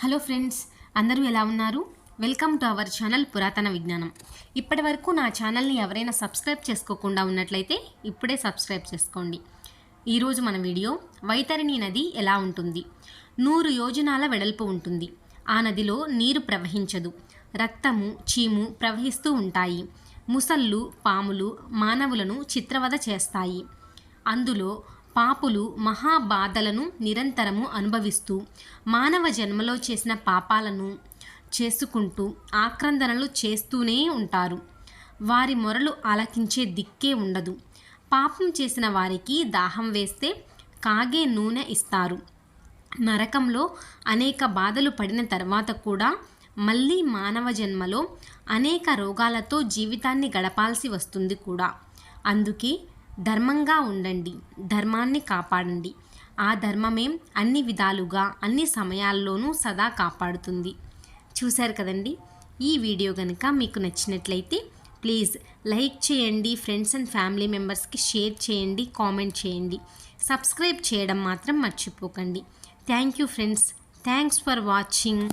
Hello friends అందరూ ఎలా ఉన్నారు? వెల్కమ్ టు అవర్ ఛానల్ పురాతన విజ్ఞానం. ఇప్పటి వరకు నా ఛానల్ని ఎవరైనా సబ్స్క్రైబ్ చేసుకోకుండా ఉన్నట్లయితే ఇప్పుడే సబ్స్క్రైబ్ చేసుకోండి. ఈరోజు మన వీడియో వైతరిణి నది ఎలా ఉంటుంది? నూరు యోజనాల వెడల్పు ఉంటుంది. ఆ నదిలో నీరు ప్రవహించదు. రక్తము చీము ప్రవహిస్తూ ఉంటాయి. ముసళ్ళు పాములు మానవులను చిత్రవద చేస్తాయి. అందులో పాపులు మహాబాధలను నిరంతరము అనుభవిస్తూ మానవ జన్మలో చేసిన పాపాలను చేసుకుంటూ ఆక్రందనలు చేస్తూనే ఉంటారు. వారి మొరలు ఆలకించే దిక్కే ఉండదు. పాపం చేసిన వారికి దాహం వేస్తే కాగే నూనె ఇస్తారు. నరకంలో అనేక బాధలు పడిన తర్వాత కూడా మళ్ళీ మానవ జన్మలో అనేక రోగాలతో జీవితాన్ని గడపాల్సి వస్తుంది కూడా. అందుకే ధర్మంగా ఉండండి ధర్మాన్ని కాపాడండి. ఆ ధర్మమే అన్ని విధాలుగా అన్ని సమయాల్లోనూ సదా కాపాడుతుంది. చూశారు కదండి? ఈ వీడియో కనుక మీకు నచ్చినట్లయితే ప్లీజ్ లైక్ చేయండి ఫ్రెండ్స్ అండ్ ఫ్యామిలీ మెంబర్స్కి షేర్ చేయండి కామెంట్ చేయండి. సబ్స్క్రైబ్ చేయడం మాత్రం మర్చిపోకండి. Thank you friends. Thanks for watching.